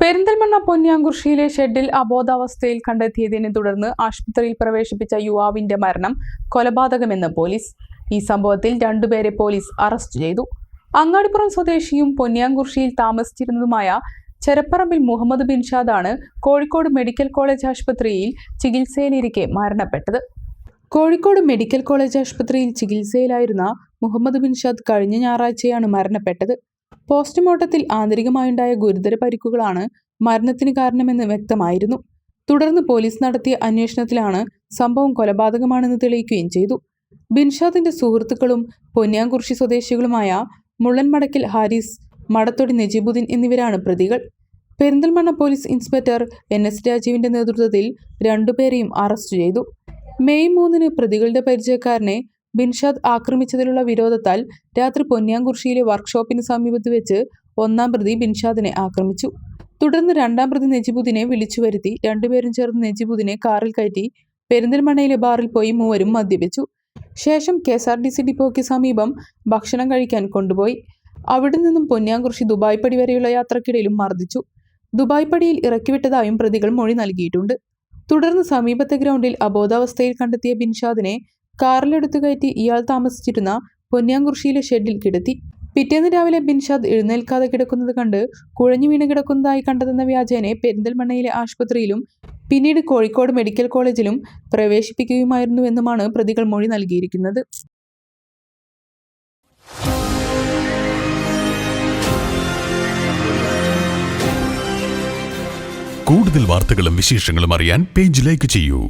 പെരിന്തൽമണ്ണ പൊന്നിയാങ്കുർഷിയിലെ ഷെഡിൽ അബോധാവസ്ഥയിൽ കണ്ടെത്തിയതിനെ തുടർന്ന് ആശുപത്രിയിൽ പ്രവേശിപ്പിച്ച യുവാവിന്റെ മരണം കൊലപാതകമെന്ന് പോലീസ്. ഈ സംഭവത്തിൽ രണ്ടുപേരെ പോലീസ് അറസ്റ്റ് ചെയ്തു. അങ്ങാടിപ്പുറം സ്വദേശിയും പൊന്നിയാങ്കുർഷിയിൽ താമസിച്ചിരുന്നതുമായ ചെരപ്പറമ്പിൽ മുഹമ്മദ് ബിൻഷാദാണ് കോഴിക്കോട് മെഡിക്കൽ കോളേജ് ആശുപത്രിയിൽ ചികിത്സയിലിരിക്കെ മരണപ്പെട്ടത്. കോഴിക്കോട് മെഡിക്കൽ കോളേജ് ആശുപത്രിയിൽ ചികിത്സയിലായിരുന്ന മുഹമ്മദ് ബിൻഷാദ് കഴിഞ്ഞ ഞായറാഴ്ചയാണ് മരണപ്പെട്ടത്. പോസ്റ്റ്മോർട്ടത്തിൽ ആന്തരികമായുണ്ടായ ഗുരുതര പരിക്കുകളാണ് മരണത്തിന് കാരണമെന്ന് വ്യക്തമായിരുന്നു. തുടർന്ന് പോലീസ് നടത്തിയ അന്വേഷണത്തിലാണ് സംഭവം കൊലപാതകമാണെന്ന് തെളിയിക്കുകയും ചെയ്തു. ബിൻഷാദിന്റെ സുഹൃത്തുക്കളും പൊന്നിയാംകുറിശി സ്വദേശികളുമായ മുള്ളൻമടക്കിൽ ഹാരിസ് മടത്തൊടി നജീബുദ്ദീൻ എന്നിവരാണ് പ്രതികൾ. Perinthalmanna police inspector N S രാജീവിന്റെ നേതൃത്വത്തിൽ രണ്ടുപേരെയും അറസ്റ്റ് ചെയ്തു. മെയ് മൂന്നിന് പ്രതികളുടെ പരിചയക്കാരനെ ബിൻഷാദ് ആക്രമിച്ചതിലുള്ള വിരോധത്താൽ രാത്രി പൊന്നിയാംകുറിശിയിലെ വർക്ക്ഷോപ്പിന് സമീപത്ത് വെച്ച് ഒന്നാം പ്രതി ബിൻഷാദിനെ ആക്രമിച്ചു. തുടർന്ന് രണ്ടാം പ്രതി നജിബുദ്ദീനെ വിളിച്ചു വരുത്തി രണ്ടുപേരും ചേർന്ന് നജിബുദ്ദീനെ കാറിൽ കയറ്റി പെരിന്തൽമണ്ണയിലെ ബാറിൽ പോയി മൂവരും മദ്യപിച്ചു. ശേഷം K S R T C ഡിപ്പോയ്ക്ക് സമീപം ഭക്ഷണം കഴിക്കാൻ കൊണ്ടുപോയി. അവിടെ നിന്നും പൊന്നിയാംകുറിശി ദുബായ് പടി വരെയുള്ള യാത്രക്കിടയിലും മർദ്ദിച്ചു. ദുബായ് പടിയിൽ ഇറക്കിവിട്ടതായും പ്രതികൾ മൊഴി നൽകിയിട്ടുണ്ട്. തുടർന്ന് സമീപത്തെ ഗ്രൗണ്ടിൽ അബോധാവസ്ഥയിൽ കണ്ടെത്തിയ ബിൻഷാദിനെ കാറിലെടുത്തു കയറ്റി ഇയാൾ താമസിച്ചിരുന്ന പൊന്നിയാംകുറിശിയിലെ ഷെഡിൽ കിടത്തി. പിറ്റേന്ന് രാവിലെ ബിൻഷാദ് എഴുന്നേൽക്കാതെ കിടക്കുന്നത് കണ്ട് കുഴഞ്ഞു വീണ് കിടക്കുന്നതായി കണ്ടതെന്ന വ്യാജേനെ പെരിന്തൽമണ്ണയിലെ ആശുപത്രിയിലും പിന്നീട് കോഴിക്കോട് മെഡിക്കൽ കോളേജിലും പ്രവേശിപ്പിക്കുകയുമായിരുന്നുവെന്നുമാണ് പ്രതികൾ മൊഴി നൽകിയിരിക്കുന്നത്. കൂടുതൽ വാർത്തകളും വിശേഷങ്ങളും അറിയാൻ പേജ് ലൈക്ക് ചെയ്യൂ.